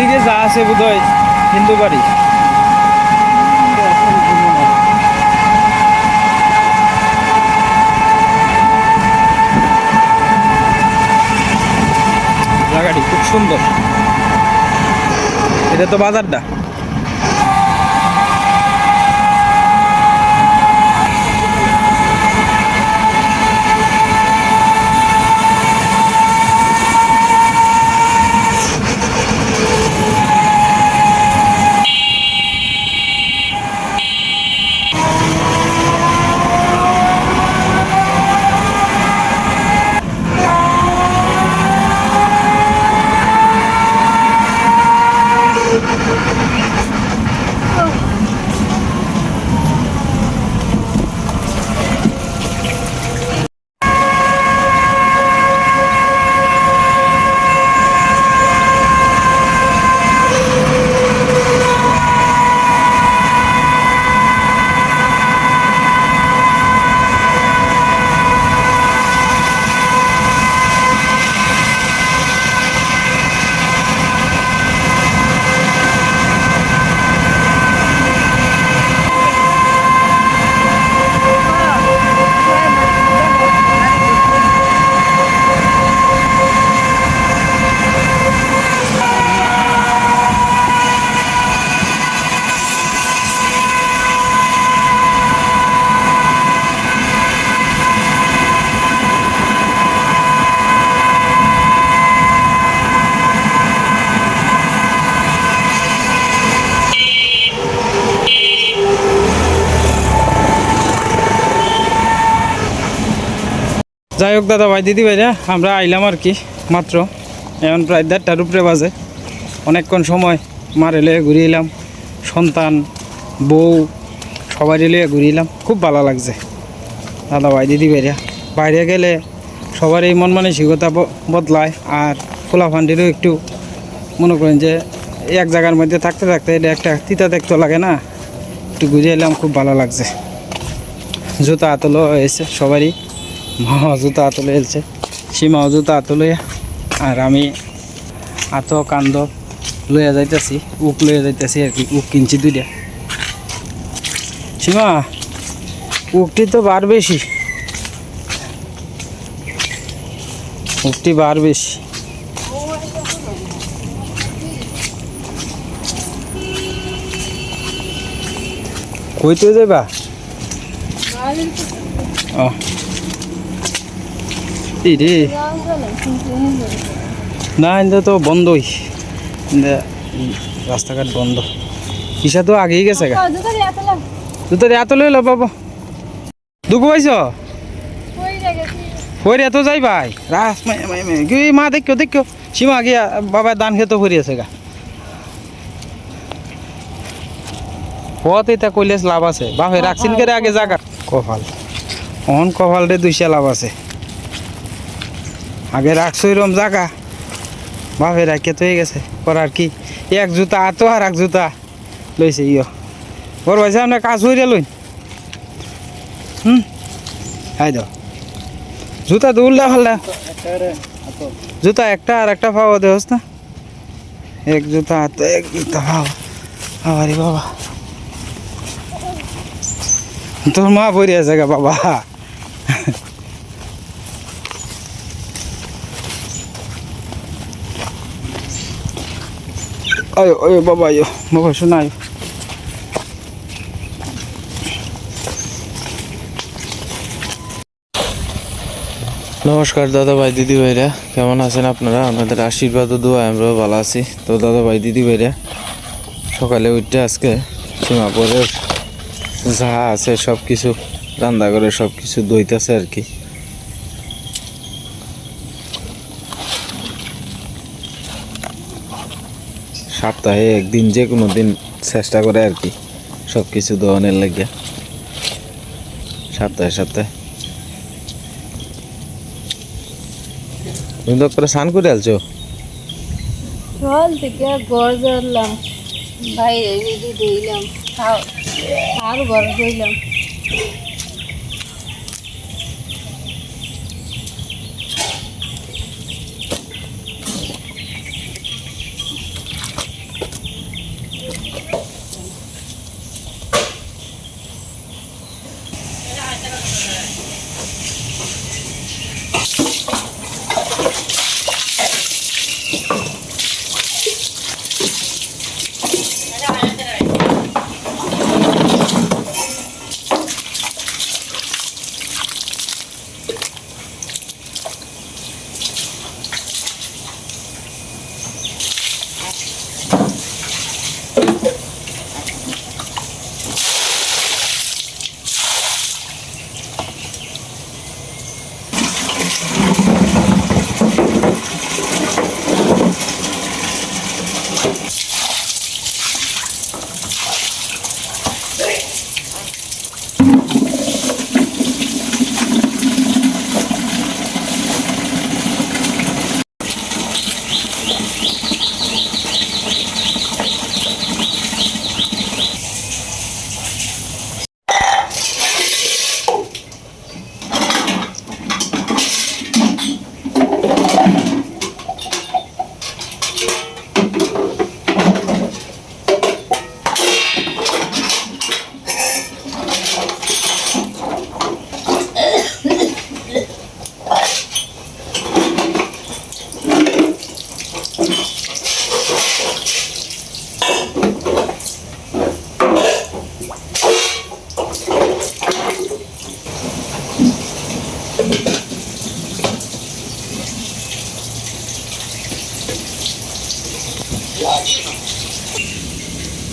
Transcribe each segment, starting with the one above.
ওইদিকে যা আছে বোধ হয় হিন্দু বাড়ি। জায়গাটি খুব সুন্দর। এটা তো বাজারটা। যাই হোক দাদা ভাই, দিদি ভাইরা, আমরা আইলাম আর কি, মাত্র। এখন প্রায় দেড়টার উপরে বাজে। অনেকক্ষণ সময় মারে লিয়ে ঘুরে এলাম। সন্তান, বউ সবাই লিয়ে ঘুরে এলাম। খুব ভালো লাগছে। দাদা ভাই, দিদি ভাইরা, বাইরে গেলে সবার এই মন মানসিকতা বদলায়। আর খোলা ফান্ডিরও একটু মনে করেন যে এক জায়গার মধ্যে থাকতে থাকতে এটা একটা তিতা দেখতে লাগে না। একটু ঘুরে এলাম, খুব ভালো লাগছে। জুতা আতলো হয়েছে সবারই মা জুতা আতলে এলছে সীমাও জুতা আতলে আর আমি আত কান্দ লইয়া যাইতেছি, উক লইয়া যাইতেছি আর কি, উক কিনছি দুইটা। সীমা, উকটি তো বার বেশি। উকটি বার বেশি। কইতে যাইবা? ও। রে। না এটা তো বন্ধই। রাস্তাঘাট বন্ধ। কিসা তো আগেই গেছে গা। তো এত লইল বাবা। দুঃখ পাইছ? ফরি এত যাই ভাই। রাস মা দেখো দেখো সীমা গিয়া, বাবা দান খেতে ফরি আছে গা। পথ এটা কইলেস লাভ আছে। বাপে, রাখছিন করে আগে জাগা? কপাল। অন কপাল রে দুইশা লাভ আছে। আগে রাখছো এরম জাগা বাপে রাখে তো হয়ে গেছে। করার কি? এক জুতা আতো আর এক জুতা লইছে, ইয়। ওর ভাই সামনে কাজ হইরে লইন। হুম? হাই দাও। জুতা তো উল্লা ফাল্লা জুতা একটা আর একটা পাওয়া দেওস না? এক জুতা হাতে এক জুতা পাওয়া আরে বাবা। তোর মা পড়ে আছে বাবা। আয়ো আয়ো বাবা আয়ো বাবা শোনা আয়ো নমস্কার দাদা ভাই দিদি ভাইরা কেমন আছেন আপনারা? আপনাদের আশীর্বাদ ও দোয়া, আমরাও ভালো আছি। তো দাদা ভাই দিদি ভাইরা সকালে উঠতে আজকে সীমাপুরের যা আছে সব কিছু রান্না করে সব কিছু দইতেছে আর কি। সপ্তাহে একদিন যে কোনো দিন চেষ্টা করে আর কি সব কিছু দোয়ানের লাগিয়া। সপ্তাহে সপ্তাহে। তুমি তো করে স্নান করে আলছো? জল থেকে বাইরে যদি ধুইলাম আর ধুইলাম।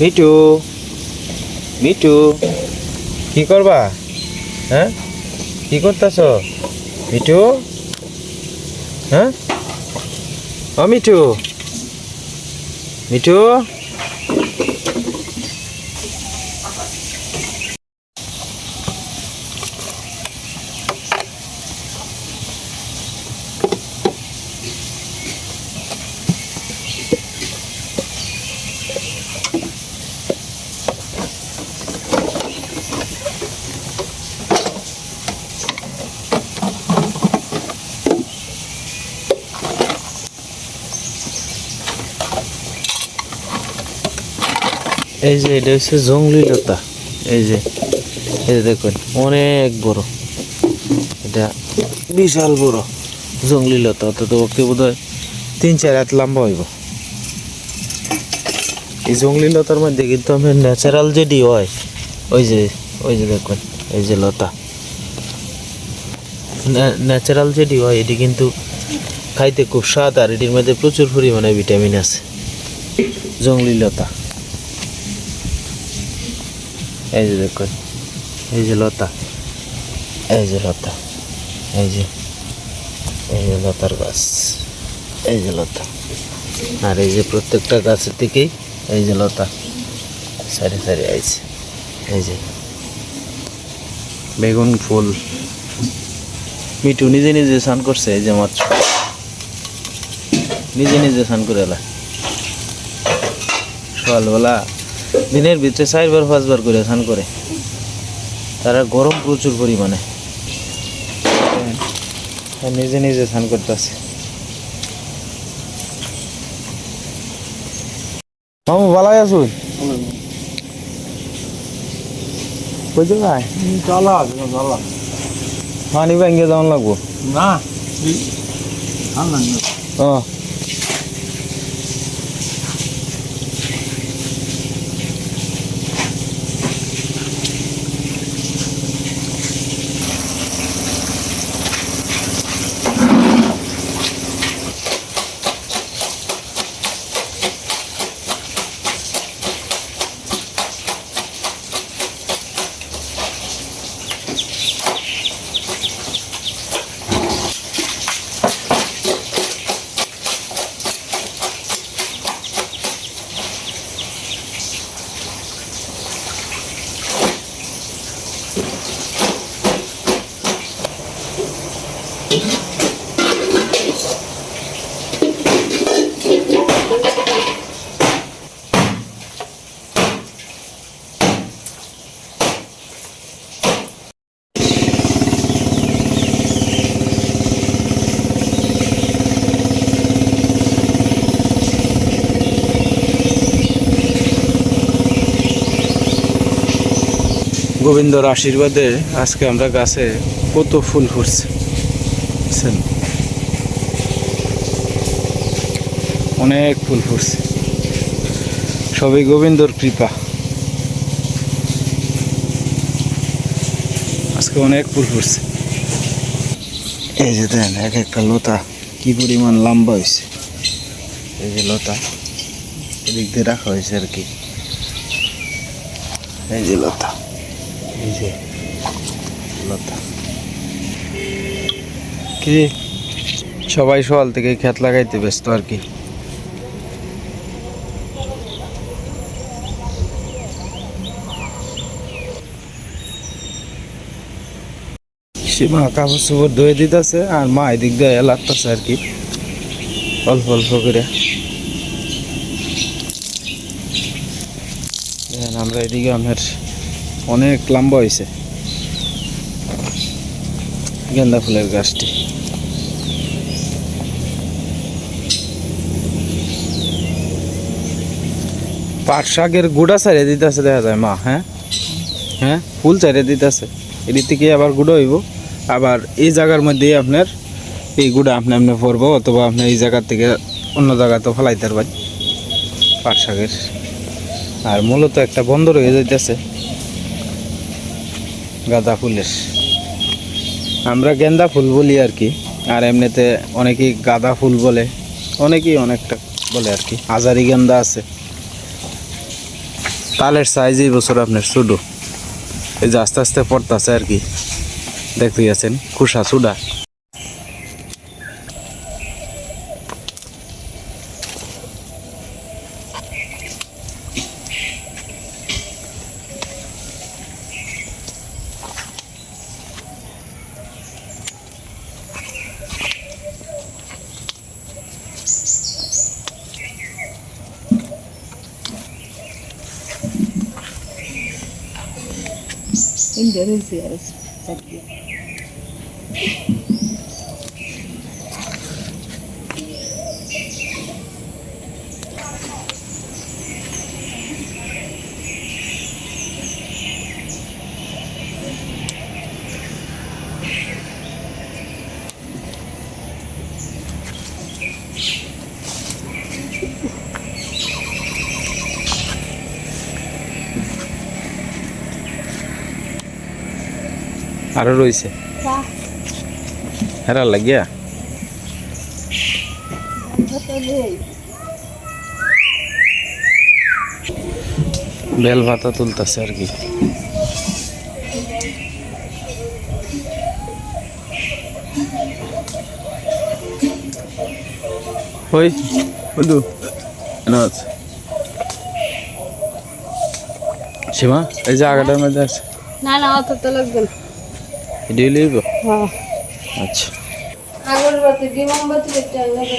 মিটু মিটু কি করবা? হ্যাঁ? কি করতেছ? মিটু হ্যাঁ? ও মিটু মিটু এই যে এটা হচ্ছে জঙ্গলি লতা। এই যে এই যে দেখুন, অনেক বড়। এটা বিশাল বড় জঙ্গলি লতা অত ওকে বোধ হয় তিন চার হাত লম্বা হইব। এই জঙ্গলি লতার মধ্যে কিন্তু আমি ন্যাচারাল যেটি হয়, ওই যে ওই যে দেখুন, এই যে লতা। ন্যাচারাল যেটি হয়, এটি কিন্তু খাইতে খুব স্বাদ, আর এটির মধ্যে প্রচুর পরিমাণে ভিটামিন আছে। জঙ্গলি লতা। এই যে দেখুন এই যে লতা, এই যে লতা, এই যে এই যে লতার গাছ, এই যে লতা। আর এই যে প্রত্যেকটা গাছের থেকেই এই যে লতা, সারি সারি আইছে, এই যে। বেগুন, ফুল। মিঠু নিজে নিজে স্নান করছে, এই যে মাত্র। নিজে নিজে স্নান করে এলা। সকালবেলা দিনের ভিতরে চারবার পাঁচবার করে স্নান করে। তারা গরম প্রচুর পরিমাণে। নিজে নিজে স্নান করতেছে মামু ভালাই আসুন বুঝতে ভাই আছে পানি ব্যাঙ্গে যাওয়ান লাগবো? না ও। গোবিন্দর আশীর্বাদে আজকে আমরা গাছে কত ফুল ফুটছে? অনেক ফুল ফুটছে। সবই গোবিন্দর কৃপা। আজকে অনেক ফুল ফুটছে। এই যে দেন, এক একটা লতা কি পরিমাণ লম্বা হয়েছে। এই যে লতা, এদিক দিয়ে রাখা হয়েছে আর কি। এই যে লতা। এই যে, লতা। কি? সবাই সকাল থেকে খেত লাগাইতে ব্যস্ত আর কি। সীমা কাপড় চোপড় ধুয়ে দিতেছে আর মা এদিক দিয়ে লাগতেছে আর কি। অল্প অল্প করে। আমরা এদিকে আমার অনেক লম্বা হয়েছে গেন্দা ফুলের গাছটি। পাট শাকের গুঁড়া ছাড়িয়ে দিতেছে দেখা যায় মা হ্যাঁ? হ্যাঁ? ফুল ছাড়িয়ে দিতেছে। এদিক থেকে আবার গুঁড়ো হইব। আবার এই জায়গার মধ্যে আপনার এই গুঁড়া আপনি আপনি পরবো অথবা আপনি এই জায়গার থেকে অন্য জায়গা তো ফেলাইতে পারবেন পাট শাকের। আর মূলত একটা বন্ধ রয়ে যাইতেছে। গাঁদা ফুলের। আমরা গেন্দা ফুল বলি আর কি। আর এমনিতে অনেকেই গাঁদা ফুল বলে, অনেকেই অনেকটা বলে আর কি। হাজারি গেন্দা আছে। তালের সাইজ এই বছর আপনার ছোটো। এই যে আস্তে আস্তে পড়তেছে আর কি। দেখতে গেছেন খুশা সুডা there is the recipe. আরও রয়েছে. হেরা লাগিয়া। বেল ভাতা তুলতেছে আর কি। ওই বন্ধু। আছে। সীমা এই যে আগাটার মধ্যে আছে। না না অত তো লাগবে না লিখব হ্যাঁ। আচ্ছা। আগরবাতি ডিমামবাতি একটা আলাদা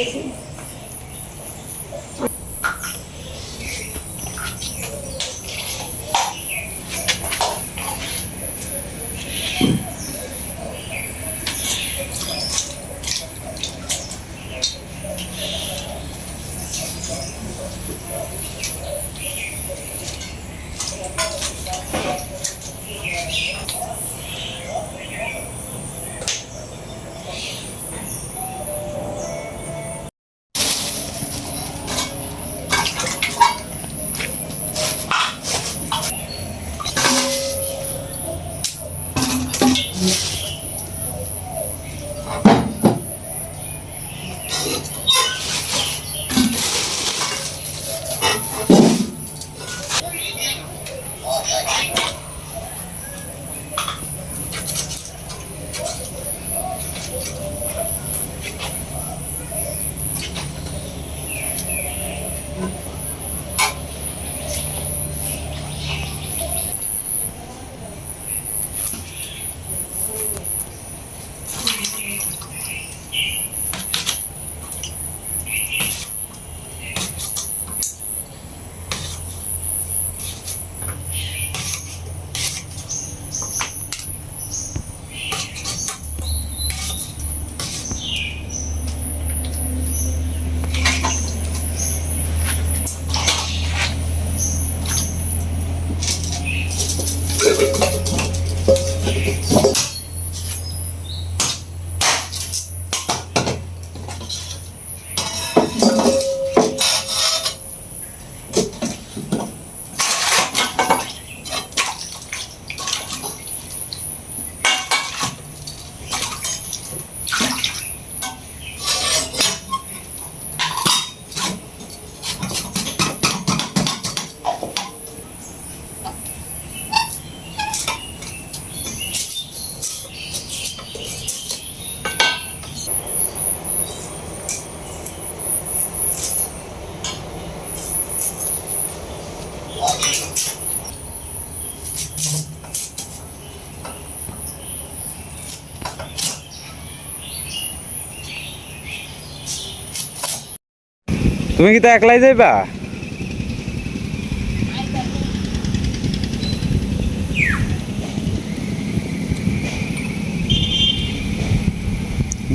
তুমি কি তো একলাই যাইবা?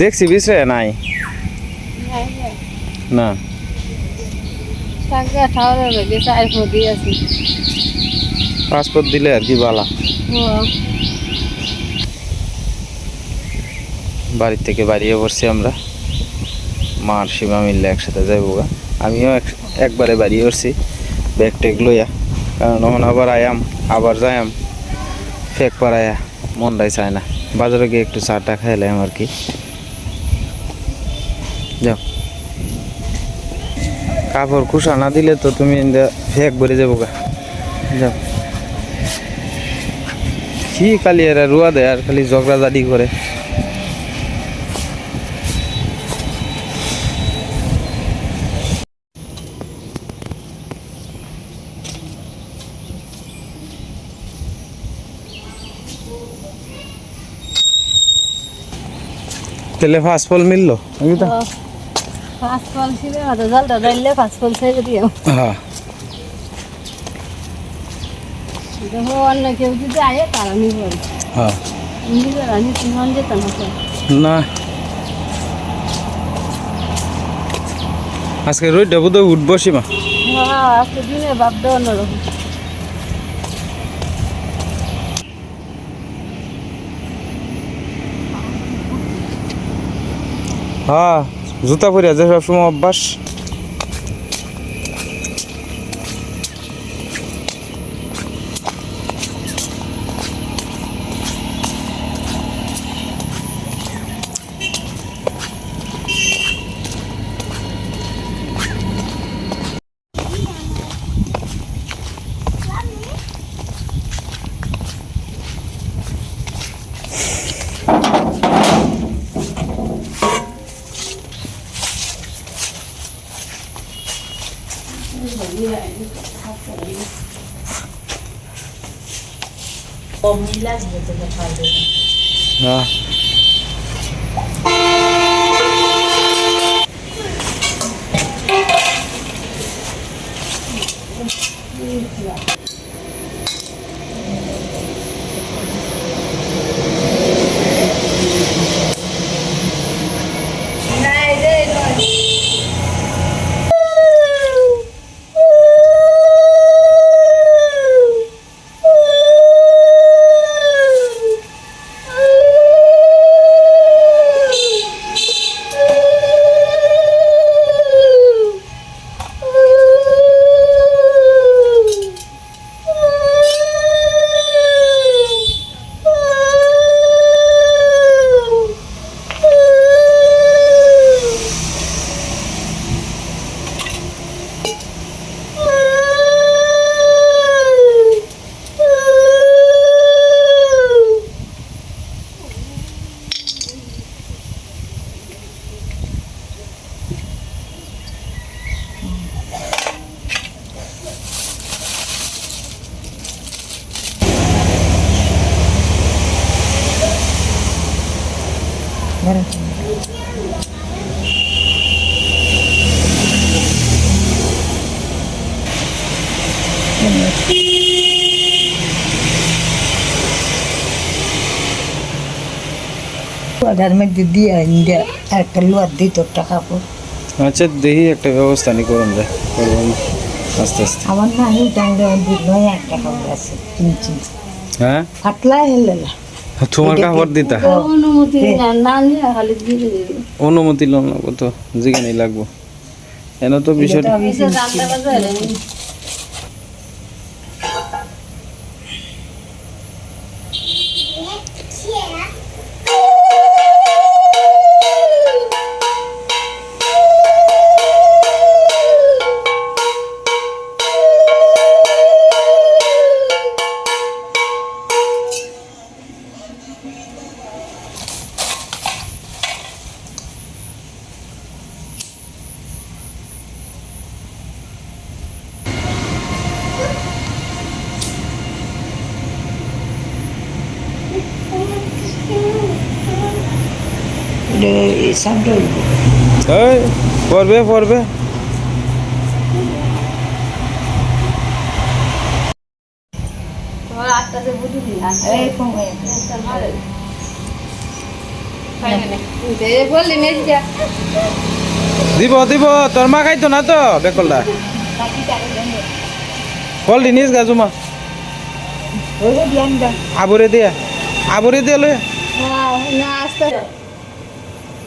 দেখছি বিষয় নাই। না। পাসপোর্ট দিলে আর কি বালা। বাড়ির থেকে বাড়িয়ে পড়ছি আমরা। মার সীমা মিললে একসাথে যাইব গা। আমিও এক- একবারে বাড়িয়ে পড়ছি ব্যাগ ট্যাগ লইয়া। কারণ তখন আবার আয়াম, আবার যায়াম, ফেক পাড়ায়া, মনটাই চায় না। বাজারে গিয়ে একটু চাটা খাইলাম আর কি। যাও। কাপড় কুসা না দিলে তো তুমি ফেক ভরে যাব গা। যাও। কি খালি এরা রুয়া দেয় আর খালি ঝগড়াঝাটি করে। তেলে ফাস্ট ফল মিললো? আমি তো পাঁচ ফল ছিল হয়তো জলটা দিলে পাঁচ ফল ছেড়ে দিও। হ্যাঁ। দেখো অন্য কেউ যদি আয়ে তারা নিব। হ্যাঁ। তোমার যেতাম না তো। না। আজকে উঠবো সীমা। হ্যাঁ আজকে দিনে ভাবটা অন্যরকম। হ্যাঁ জুতা পরে আছে সবসময় অভ্যাস। formulas. Ah. হ্যাঁ ওটার মধ্যে দিয়ে ইন্ডিয়া একটা লোয়ার দিত টাকা পর আচ্ছা দেখি একটা ব্যবস্থা নি করুন যায় করব না। আস্তে আস্তে আমার না আমি টাঙ্গে নয় এক টাকা আছে কিনছি হ্যাঁ ফাটলা হেলে না তোমার কাপড় দিতা? অনুমতি অনুমতি লোন লাগবো তো যেখানেই লাগবো। এন তো বিষয়টা এই পড়বে পড়বে। দিব দিব তোর মা খাইতো না তো বেকলটা কল দিনিস গাজুমা ওই দিয়ান দা আবরে দিয়া আবরে দিয়ে লয়ে। না আসতে।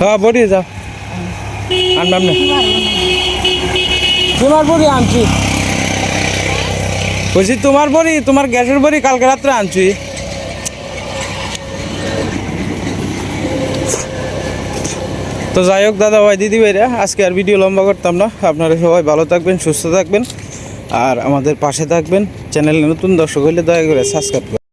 হ্যাঁ বড়ি যাও আনবাম না তোমার বড়ি আনছি। বলছি তোমার বড়ি তোমার গ্যাসের বড়ি কালকে রাত্রে আনছি। তো যাই হোক দাদা ভাই দিদি ভাইরা আজকে আর ভিডিও লম্বা করতাম না। আপনারা সবাই ভালো থাকবেন সুস্থ থাকবেন। আর আমাদের পাশে থাকবেন। চ্যানেলে নতুন দর্শক হলে দয়া করে সাবস্ক্রাইব